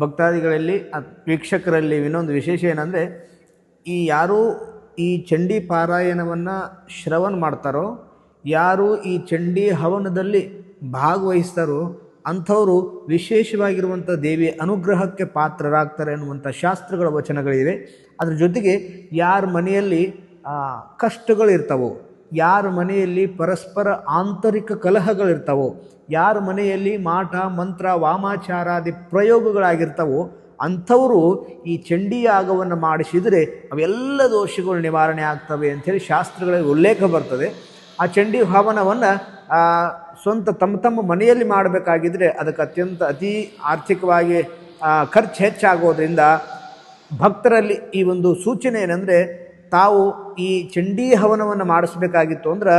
ಭಕ್ತಾದಿಗಳಲ್ಲಿ ವೀಕ್ಷಕರಲ್ಲಿ ಇನ್ನೊಂದು ವಿಶೇಷ ಏನಂದರೆ ಈ ಯಾರು ಈ ಚಂಡಿ ಪಾರಾಯಣವನ್ನು ಶ್ರವಣ ಮಾಡ್ತಾರೋ ಯಾರು ಈ ಚಂಡಿ ಹವನದಲ್ಲಿ ಭಾಗವಹಿಸ್ತಾರೋ ಅಂಥವರು ವಿಶೇಷವಾಗಿರುವಂಥ ದೇವಿಯ ಅನುಗ್ರಹಕ್ಕೆ ಪಾತ್ರರಾಗ್ತಾರೆ ಅನ್ನುವಂಥ ಶಾಸ್ತ್ರಗಳ ವಚನಗಳಿವೆ. ಅದರ ಜೊತೆಗೆ ಯಾರ ಮನೆಯಲ್ಲಿ ಕಷ್ಟಗಳಿರ್ತವೋ ಕಷ್ಟಗಳಿರ್ತಾವೋ, ಯಾರ ಮನೆಯಲ್ಲಿ ಪರಸ್ಪರ ಆಂತರಿಕ ಕಲಹಗಳಿರ್ತಾವೋ, ಯಾರ ಮನೆಯಲ್ಲಿ ಮಾಟ, ಮಂತ್ರ, ವಾಮಾಚಾರಾದಿ ಪ್ರಯೋಗಗಳಾಗಿರ್ತವೋ, ಅಂಥವರು ಈ ಚಂಡಿ ಯಾಗವನ್ನು ಮಾಡಿಸಿದರೆ ಅವೆಲ್ಲ ದೋಷಗಳು ನಿವಾರಣೆ ಆಗ್ತವೆ ಅಂಥೇಳಿ ಶಾಸ್ತ್ರಗಳಲ್ಲಿ ಉಲ್ಲೇಖ ಬರ್ತದೆ. ಆ ಚಂಡಿ ಹವನವನ್ನು ಸ್ವಂತ ತಮ್ಮ ತಮ್ಮ ಮನೆಯಲ್ಲಿ ಮಾಡಬೇಕಾಗಿದ್ದರೆ ಅದಕ್ಕೆ ಅತ್ಯಂತ ಅತಿ ಆರ್ಥಿಕವಾಗಿ ಖರ್ಚು ಹೆಚ್ಚಾಗೋದ್ರಿಂದ ಭಕ್ತರಲ್ಲಿ ಈ ಒಂದು ಸೂಚನೆ ಏನಂದರೆ ತಾವು ಈ ಚಂಡೀ ಹವನವನ್ನು ಮಾಡಿಸ್ಬೇಕಾಗಿತ್ತು ಅಂದ್ರೆ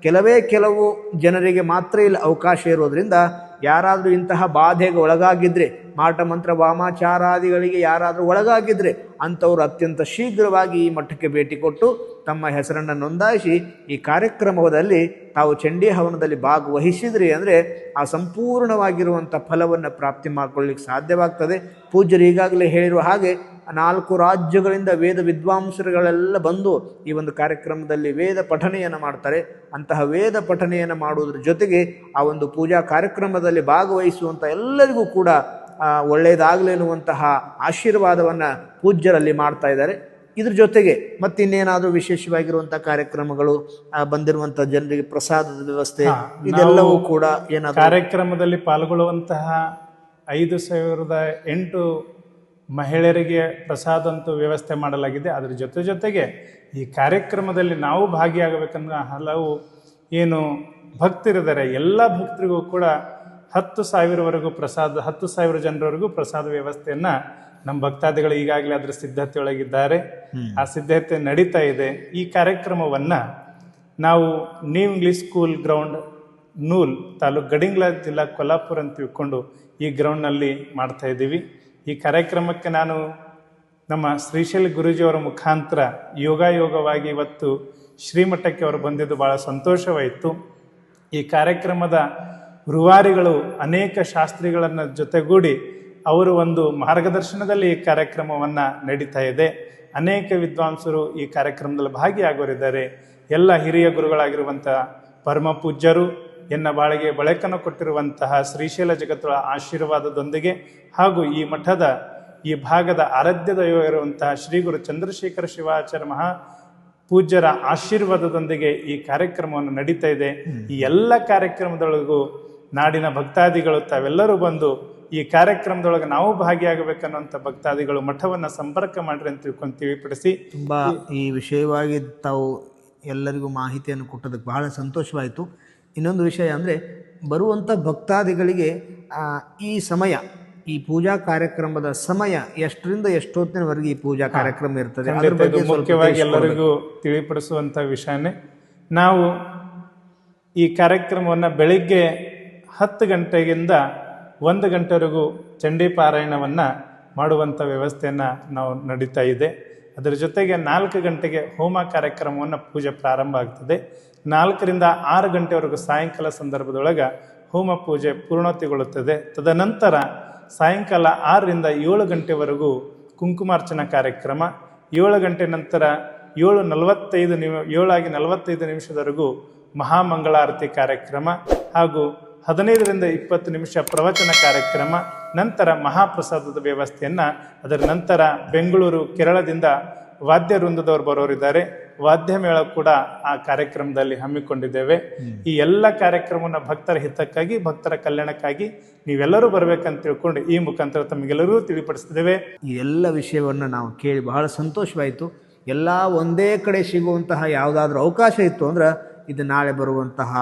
ಕೆಲವೇ ಕೆಲವು ಜನರಿಗೆ ಮಾತ್ರ ಇಲ್ಲಿ ಅವಕಾಶ ಇರೋದ್ರಿಂದ ಯಾರಾದರೂ ಇಂತಹ ಬಾಧೆಗೆ ಒಳಗಾಗಿದ್ದರೆ ಮಾಟ ಮಂತ್ರ ವಾಮಾಚಾರಾದಿಗಳಿಗೆ ಯಾರಾದರೂ ಒಳಗಾಗಿದ್ದರೆ ಅಂಥವ್ರು ಅತ್ಯಂತ ಶೀಘ್ರವಾಗಿ ಈ ಮಠಕ್ಕೆ ಭೇಟಿ ಕೊಟ್ಟು ತಮ್ಮ ಹೆಸರನ್ನು ನೋಂದಾಯಿಸಿ ಈ ಕಾರ್ಯಕ್ರಮದಲ್ಲಿ ತಾವು ಚಂಡಿ ಹವನದಲ್ಲಿ ಭಾಗವಹಿಸಿದ್ರಿ ಅಂದರೆ ಆ ಸಂಪೂರ್ಣವಾಗಿರುವಂಥ ಫಲವನ್ನು ಪ್ರಾಪ್ತಿ ಮಾಡಿಕೊಳ್ಳಿಕ್ಕೆ ಸಾಧ್ಯವಾಗ್ತದೆ. ಪೂಜ್ಯರು ಈಗಾಗಲೇ ಹೇಳಿರುವ ಹಾಗೆ ನಾಲ್ಕು ರಾಜ್ಯಗಳಿಂದ ವೇದ ವಿದ್ವಾಂಸರುಗಳೆಲ್ಲ ಬಂದು ಈ ಒಂದು ಕಾರ್ಯಕ್ರಮದಲ್ಲಿ ವೇದ ಪಠನೆಯನ್ನು ಮಾಡ್ತಾರೆ. ಅಂತಹ ವೇದ ಪಠನೆಯನ್ನು ಮಾಡುವುದರ ಜೊತೆಗೆ ಆ ಒಂದು ಪೂಜಾ ಕಾರ್ಯಕ್ರಮದಲ್ಲಿ ಭಾಗವಹಿಸುವಂಥ ಎಲ್ಲರಿಗೂ ಕೂಡ ಆ, ಒಳ್ಳೆಯದಾಗಲಿ ಅನ್ನುವಂತಹ ಆಶೀರ್ವಾದವನ್ನು ಪೂಜ್ಯರಲ್ಲಿ ಮಾಡ್ತಾ ಇದ್ದಾರೆ. ಇದ್ರ ಜೊತೆಗೆ ಮತ್ತಿನ್ನೇನಾದರೂ ವಿಶೇಷವಾಗಿರುವಂಥ ಕಾರ್ಯಕ್ರಮಗಳು ಬಂದಿರುವಂತ ಬಂದಿರುವಂಥ ಜನರಿಗೆ ಪ್ರಸಾದದ ವ್ಯವಸ್ಥೆ ಇದೆಲ್ಲವೂ ಕೂಡ ಏನಾದರೂ ಕಾರ್ಯಕ್ರಮದಲ್ಲಿ ಪಾಲ್ಗೊಳ್ಳುವಂತಹ ಐದು ಸಾವಿರದ ಎಂಟು ಮಹಿಳೆಯರಿಗೆ ಪ್ರಸಾದ ಅಂತೂ ವ್ಯವಸ್ಥೆ ಮಾಡಲಾಗಿದೆ. ಅದರ ಜೊತೆ ಜೊತೆಗೆ ಈ ಕಾರ್ಯಕ್ರಮದಲ್ಲಿ ನಾವು ಭಾಗಿಯಾಗಬೇಕಂದ್ರೆ ಹಲವು ಏನು ಭಕ್ತರಿದ್ದಾರೆ. ಎಲ್ಲ ಭಕ್ತರಿಗೂ ಕೂಡ ಹತ್ತು ಸಾವಿರವರೆಗೂ ಪ್ರಸಾದ ಹತ್ತು ಸಾವಿರ ಜನರವರೆಗೂ ಪ್ರಸಾದ ವ್ಯವಸ್ಥೆಯನ್ನು ನಮ್ಮ ಭಕ್ತಾದಿಗಳು ಈಗಾಗಲೇ ಅದರ ಸಿದ್ಧತೆ ಒಳಗಿದ್ದಾರೆ ಆ ಸಿದ್ಧತೆ ನಡೀತಾ ಇದೆ. ಈ ಕಾರ್ಯಕ್ರಮವನ್ನು ನಾವು ನ್ಯೂ ಇಂಗ್ಲಿಷ್ ಸ್ಕೂಲ್ ಗ್ರೌಂಡ್ ನೂಲ್ ತಾಲೂಕು ಗಡಿಂಗ್ಲಾ ಜಿಲ್ಲಾ ಕೊಲ್ಲಾಪುರ ಅಂತ ತಿಳ್ಕೊಂಡು ಈ ಗ್ರೌಂಡ್ನಲ್ಲಿ ಮಾಡ್ತಾ ಇದ್ದೀವಿ. ಈ ಕಾರ್ಯಕ್ರಮಕ್ಕೆ ನಾನು ನಮ್ಮ ಶ್ರೀಶೈಲ ಗುರುಜಿಯವರ ಮುಖಾಂತರ ಯೋಗಾಯೋಗವಾಗಿ ಇವತ್ತು ಶ್ರೀಮಠಕ್ಕೆ ಅವರು ಬಂದಿದ್ದು ಭಾಳ ಸಂತೋಷವಾಯಿತು. ಈ ಕಾರ್ಯಕ್ರಮದ ರುವಾರಿಗಳು ಅನೇಕ ಶಾಸ್ತ್ರಿಗಳನ್ನು ಜೊತೆಗೂಡಿ ಅವರು ಒಂದು ಮಾರ್ಗದರ್ಶನದಲ್ಲಿ ಈ ಕಾರ್ಯಕ್ರಮವನ್ನು ನಡೀತಾ ಇದೆ. ಅನೇಕ ವಿದ್ವಾಂಸರು ಈ ಕಾರ್ಯಕ್ರಮದಲ್ಲಿ ಭಾಗಿಯಾಗೋರಿದ್ದಾರೆ. ಎಲ್ಲ ಹಿರಿಯ ಗುರುಗಳಾಗಿರುವಂಥ ಪರಮ ಪೂಜ್ಯರು ಎನ್ನ ಬಾಳಿಗೆ ಬಳಕನ್ನು ಕೊಟ್ಟಿರುವಂತಹ ಶ್ರೀಶೈಲ ಜಗತ್ತುಗಳ ಆಶೀರ್ವಾದದೊಂದಿಗೆ ಹಾಗೂ ಈ ಮಠದ ಈ ಭಾಗದ ಆರಾಧ್ಯ ದೈವ ಇರುವಂತಹ ಶ್ರೀ ಗುರು ಚಂದ್ರಶೇಖರ ಶಿವಾಚಾರ್ಯ ಮಹಾ ಪೂಜ್ಯರ ಆಶೀರ್ವಾದದೊಂದಿಗೆ ಈ ಕಾರ್ಯಕ್ರಮವನ್ನು ನಡೀತಾ ಇದೆ. ಈ ಎಲ್ಲ ಕಾರ್ಯಕ್ರಮದೊಳಗೂ ನಾಡಿನ ಭಕ್ತಾದಿಗಳು ತಾವೆಲ್ಲರೂ ಬಂದು ಈ ಕಾರ್ಯಕ್ರಮದೊಳಗೆ ನಾವು ಭಾಗಿಯಾಗಬೇಕನ್ನುವಂಥ ಭಕ್ತಾದಿಗಳು ಮಠವನ್ನು ಸಂಪರ್ಕ ಮಾಡ್ರಿ ಅಂತ ತಿಳ್ಕೊಂತೀವಿ ಪಡಿಸಿ ತುಂಬ ಈ ವಿಷಯವಾಗಿ ತಾವು ಎಲ್ಲರಿಗೂ ಮಾಹಿತಿಯನ್ನು ಕೊಟ್ಟದಕ್ಕೆ ಬಹಳ ಸಂತೋಷವಾಯಿತು. ಇನ್ನೊಂದು ವಿಷಯ ಅಂದರೆ ಬರುವಂಥ ಭಕ್ತಾದಿಗಳಿಗೆ ಈ ಸಮಯ ಈ ಪೂಜಾ ಕಾರ್ಯಕ್ರಮದ ಸಮಯ ಎಷ್ಟರಿಂದ ಎಷ್ಟೊತ್ತಿನವರೆಗೆ ಈ ಪೂಜಾ ಕಾರ್ಯಕ್ರಮ ಇರ್ತದೆ? ಅದರ ಬಗ್ಗೆ ಮುಖ್ಯವಾಗಿ ಎಲ್ಲರಿಗೂ ತಿಳಿಪಡಿಸುವಂಥ ವಿಷಯನೇ. ನಾವು ಈ ಕಾರ್ಯಕ್ರಮವನ್ನು ಬೆಳಿಗ್ಗೆ ಹತ್ತು ಗಂಟೆಗಿಂದ ಒಂದು ಗಂಟೆವರೆಗೂ ಚಂಡಿ ಪಾರಾಯಣವನ್ನು ಮಾಡುವಂಥ ವ್ಯವಸ್ಥೆಯನ್ನು ನಾವು ನಡೀತಾ ಇದೆ. ಅದರ ಜೊತೆಗೆ ನಾಲ್ಕು ಗಂಟೆಗೆ ಹೋಮ ಕಾರ್ಯಕ್ರಮವನ್ನು ಪೂಜೆ ಪ್ರಾರಂಭ ಆಗ್ತದೆ. ನಾಲ್ಕರಿಂದ ಆರು ಗಂಟೆವರೆಗೂ ಸಾಯಂಕಾಲ ಸಂದರ್ಭದೊಳಗೆ ಹೋಮ ಪೂಜೆ ಪೂರ್ಣತೆಗೊಳ್ಳುತ್ತದೆ. ತದನಂತರ ಸಾಯಂಕಾಲ ಆರರಿಂದ ಏಳು ಗಂಟೆವರೆಗೂ ಕುಂಕುಮಾರ್ಚನಾ ಕಾರ್ಯಕ್ರಮ. ಏಳು ಗಂಟೆ ನಂತರ ಏಳು ನಲವತ್ತೈದು ನಿಮಿ, ಏಳಾಗಿ ನಲವತ್ತೈದು ನಿಮಿಷದವರೆಗೂ ಮಹಾಮಂಗಳಾರತಿ ಕಾರ್ಯಕ್ರಮ ಹಾಗೂ ಹದಿನೈದರಿಂದ ಇಪ್ಪತ್ತು ನಿಮಿಷ ಪ್ರವಚನ ಕಾರ್ಯಕ್ರಮ. ನಂತರ ಮಹಾಪ್ರಸಾದದ ವ್ಯವಸ್ಥೆಯನ್ನು ಅದರ ನಂತರ ಬೆಂಗಳೂರು ಕೇರಳದಿಂದ ವಾದ್ಯ ವೃಂದದವರು ಬರೋರಿದ್ದಾರೆ. ವಾದ್ಯ ಮೇಳ ಕೂಡ ಆ ಕಾರ್ಯಕ್ರಮದಲ್ಲಿ ಹಮ್ಮಿಕೊಂಡಿದ್ದೇವೆ. ಈ ಎಲ್ಲ ಕಾರ್ಯಕ್ರಮವನ್ನು ಭಕ್ತರ ಹಿತಕ್ಕಾಗಿ ಭಕ್ತರ ಕಲ್ಯಾಣಕ್ಕಾಗಿ ನೀವೆಲ್ಲರೂ ಬರ್ಬೇಕಂತ ತಿಳ್ಕೊಂಡು ಈ ಮುಖಾಂತರ ತಮಗೆಲ್ಲರೂ ತಿಳಿಪಡಿಸ್ತಿದ್ದೇವೆ. ಈ ಎಲ್ಲ ವಿಷಯವನ್ನು ನಾವು ಕೇಳಿ ಬಹಳ ಸಂತೋಷವಾಯಿತು. ಎಲ್ಲ ಒಂದೇ ಕಡೆ ಸಿಗುವಂತಹ ಯಾವುದಾದ್ರೂ ಅವಕಾಶ ಇತ್ತು ಅಂದ್ರೆ ಇದು ನಾಳೆ ಬರುವಂತಹ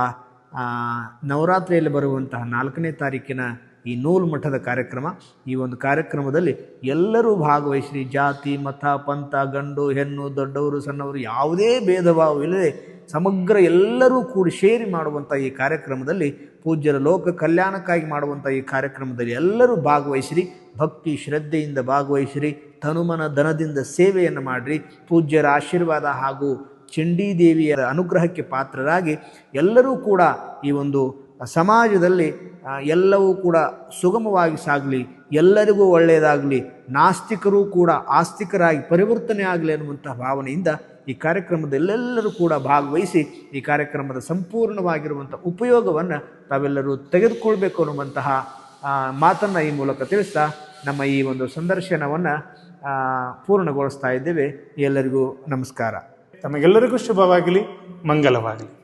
ನವರಾತ್ರಿಯಲ್ಲಿ ಬರುವಂತಹ ನಾಲ್ಕನೇ ತಾರೀಕಿನ ಈ ನೂಲು ಮಠದ ಕಾರ್ಯಕ್ರಮ. ಈ ಒಂದು ಕಾರ್ಯಕ್ರಮದಲ್ಲಿ ಎಲ್ಲರೂ ಭಾಗವಹಿಸಿ, ಜಾತಿ, ಮತ, ಪಂಥ, ಗಂಡು, ಹೆಣ್ಣು, ದೊಡ್ಡವರು, ಸಣ್ಣವರು ಯಾವುದೇ ಭೇದ ಭಾವವಿಲ್ಲದೆ ಸಮಗ್ರ ಎಲ್ಲರೂ ಕೂಡಿ ಸೇರಿ ಮಾಡುವಂಥ ಈ ಕಾರ್ಯಕ್ರಮದಲ್ಲಿ, ಪೂಜ್ಯರ ಲೋಕ ಕಲ್ಯಾಣಕ್ಕಾಗಿ ಮಾಡುವಂಥ ಈ ಕಾರ್ಯಕ್ರಮದಲ್ಲಿ ಎಲ್ಲರೂ ಭಾಗವಹಿಸಿರಿ. ಭಕ್ತಿ, ಶ್ರದ್ಧೆಯಿಂದ ಭಾಗವಹಿಸಿರಿ. ತನುಮನ ದನದಿಂದ ಸೇವೆಯನ್ನು ಮಾಡಿರಿ. ಪೂಜ್ಯರ ಆಶೀರ್ವಾದ ಹಾಗೂ ಚಂಡೀ ದೇವಿಯರ ಅನುಗ್ರಹಕ್ಕೆ ಪಾತ್ರರಾಗಿ ಎಲ್ಲರೂ ಕೂಡ ಈ ಒಂದು ಸಮಾಜದಲ್ಲಿ ಎಲ್ಲವೂ ಕೂಡ ಸುಗಮವಾಗಿ ಸಾಗಲಿ, ಎಲ್ಲರಿಗೂ ಒಳ್ಳೆಯದಾಗಲಿ, ನಾಸ್ತಿಕರು ಕೂಡ ಆಸ್ತಿಕರಾಗಿ ಪರಿವರ್ತನೆ ಆಗಲಿ ಅನ್ನುವಂಥ ಭಾವನೆಯಿಂದ ಈ ಕಾರ್ಯಕ್ರಮದಲ್ಲೆಲ್ಲರೂ ಕೂಡ ಭಾಗವಹಿಸಿ ಈ ಕಾರ್ಯಕ್ರಮದ ಸಂಪೂರ್ಣವಾಗಿರುವಂಥ ಉಪಯೋಗವನ್ನು ತಾವೆಲ್ಲರೂ ತೆಗೆದುಕೊಳ್ಬೇಕು ಅನ್ನುವಂತಹ ಮಾತನ್ನು ಈ ಮೂಲಕ ತಿಳಿಸ್ತಾ ನಮ್ಮ ಈ ಒಂದು ಸಂದರ್ಶನವನ್ನು ಪೂರ್ಣಗೊಳಿಸ್ತಾ ಇದ್ದೇವೆ. ಎಲ್ಲರಿಗೂ ನಮಸ್ಕಾರ. ತಮಗೆಲ್ಲರಿಗೂ ಶುಭವಾಗಲಿ, ಮಂಗಲವಾಗಲಿ.